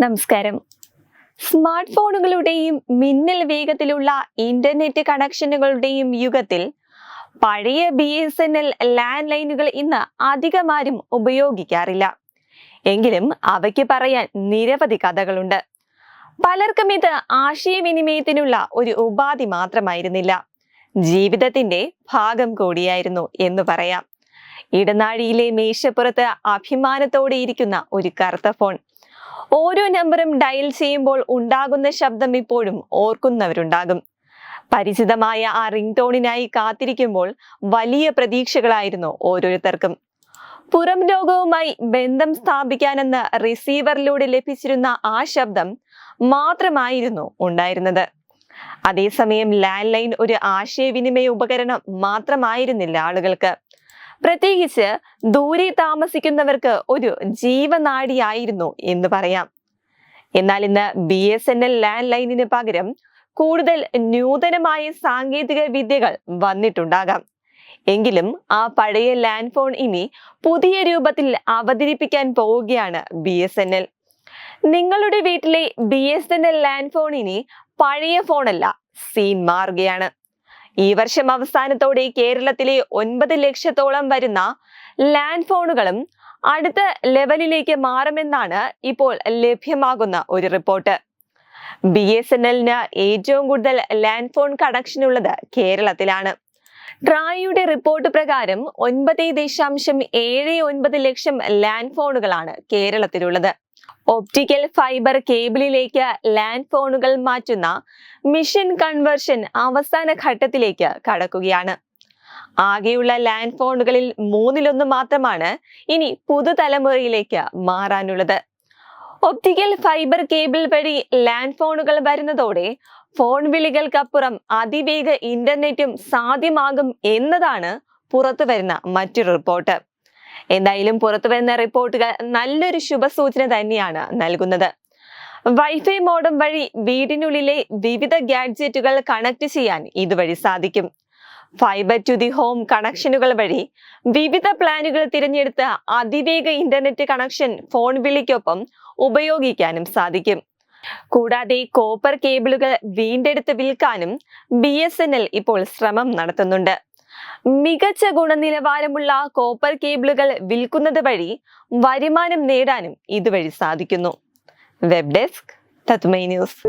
നമസ്കാരം. സ്മാർട്ട് ഫോണുകളുടെയും മിന്നൽ വേഗത്തിലുള്ള ഇന്റർനെറ്റ് കണക്ഷനുകളുടെയും യുഗത്തിൽ പഴയ B S N L land ലൈനുകൾ ഇന്ന് അധികമാരും ഉപയോഗിക്കാറില്ല. എങ്കിലും അവയ്ക്ക് പറയാൻ നിരവധി കഥകളുണ്ട്. പലർക്കും ഇത് ആശയവിനിമയത്തിനുള്ള ഒരു ഉപാധി മാത്രമായിരുന്നില്ല. ജീവിതത്തിന്റെ ഭാഗം കൂടിയായിരുന്നു എന്ന് പറയാം. ഇടനാഴിയിലെ മേശപ്പുറത്ത് അഭിമാനത്തോടെ ഇരിക്കുന്ന ഒരു കറുത്ത ഫോൺ. ഓരോ നമ്പറും ഡയൽ ചെയ്യുമ്പോൾ ഉണ്ടാകുന്ന ശബ്ദം ഇപ്പോഴും ഓർക്കുന്നവരുണ്ടാകും. പരിചിതമായ ആ റിംഗ് ടോണിനായി കാത്തിരിക്കുമ്പോൾ വലിയ പ്രതീക്ഷകളായിരുന്നു ഓരോരുത്തർക്കും. പുറം ലോകവുമായി ബന്ധം സ്ഥാപിക്കാനെന്ന് റിസീവറിലൂടെ ലഭിച്ചിരുന്ന ആ ശബ്ദം മാത്രമായിരുന്നു ഉണ്ടായിരുന്നത്. അതേസമയം ലാൻഡ് ലൈൻ ഒരു ആശയവിനിമയ ഉപകരണം മാത്രമായിരുന്നില്ല ആളുകൾക്ക്. പ്രത്യേകിച്ച് ദൂരെ താമസിക്കുന്നവർക്ക് ഒരു ജീവനാഡിയായിരുന്നു എന്ന് പറയാം. എന്നാൽ ഇന്ന് B S N L land ലൈനിന് പകരം കൂടുതൽ നൂതനമായ സാങ്കേതിക വിദ്യകൾ വന്നിട്ടുണ്ടാകാം. എങ്കിലും ആ പഴയ ലാൻഡ് ഫോൺ ഇനി പുതിയ രൂപത്തിൽ അവതരിപ്പിക്കാൻ പോവുകയാണ് ബി എസ് എൻ എൽ. നിങ്ങളുടെ വീട്ടിലെ B S N L land phone ഇനി പഴയ ഫോണല്ല സീൻ മാറുകയാണ്. ഈ വർഷം അവസാനത്തോടെ കേരളത്തിലെ ഒൻപത് ലക്ഷത്തോളം വരുന്ന ലാൻഡ് ഫോണുകളും അടുത്ത ലെവലിലേക്ക് മാറുമെന്നാണ് ഇപ്പോൾ ലഭ്യമാകുന്ന ഒരു റിപ്പോർട്ട്. ബി എസ് എൻ എല്ലിന് ഏറ്റവും കൂടുതൽ ലാൻഡ് ഫോൺ കണക്ഷൻ ഉള്ളത് കേരളത്തിലാണ്. ട്രായിയുടെ റിപ്പോർട്ട് പ്രകാരം ഒൻപത് ദശാംശം ഏഴ് ഒൻപത് ലക്ഷം ലാൻഡ് ഫോണുകളാണ് കേരളത്തിലുള്ളത്. ഒപ്റ്റിക്കൽ ഫൈബർ കേബിളിലേക്ക് ലാൻഡ് ഫോണുകൾ മാറ്റുന്ന മിഷൻ കൺവേർഷൻ അവസാന ഘട്ടത്തിലേക്ക് കടക്കുകയാണ്. ആകെയുള്ള ലാൻഡ് ഫോണുകളിൽ മൂന്നിലൊന്ന് മാത്രമാണ് ഇനി പുതുതലമുറയിലേക്ക് മാറാനുള്ളത്. ഒപ്റ്റിക്കൽ ഫൈബർ കേബിൾ വഴി ലാൻഡ് ഫോണുകൾ വരുന്നതോടെ ഫോൺ വിളികൾക്കപ്പുറം അതിവേഗ ഇന്റർനെറ്റും സാധ്യമാകും എന്നതാണ് പുറത്തു വരുന്ന മറ്റൊരു റിപ്പോർട്ട് എന്തായാലും പുറത്തു വരുന്ന റിപ്പോർട്ടുകൾ നല്ലൊരു ശുഭസൂചന തന്നെയാണ് നൽകുന്നത്. വൈഫൈ മോഡം വഴി വീടിനുള്ളിലെ വിവിധ ഗാഡ്ജറ്റുകൾ കണക്ട് ചെയ്യാൻ ഇതുവഴി സാധിക്കും. ഫൈബർ ടു ദി ഹോം കണക്ഷനുകൾ വഴി വിവിധ പ്ലാനുകൾ തിരഞ്ഞെടുത്ത് അതിവേഗ ഇന്റർനെറ്റ് കണക്ഷൻ ഫോൺ വിളിക്കൊപ്പം ഉപയോഗിക്കാനും സാധിക്കും. കൂടാതെ കോപ്പർ കേബിളുകൾ വീണ്ടെടുത്ത് വിൽക്കാനും ബി ഇപ്പോൾ ശ്രമം നടത്തുന്നുണ്ട്. മികച്ച ഗുണനിലവാരമുള്ള കോപ്പർ കേബിളുകൾ വിൽക്കുന്നത് വഴി വരുമാനം നേടാനും ഇതുവഴി സാധിക്കുന്നു. വെബ് ഡെസ്ക് തത്മൈ ന്യൂസ്.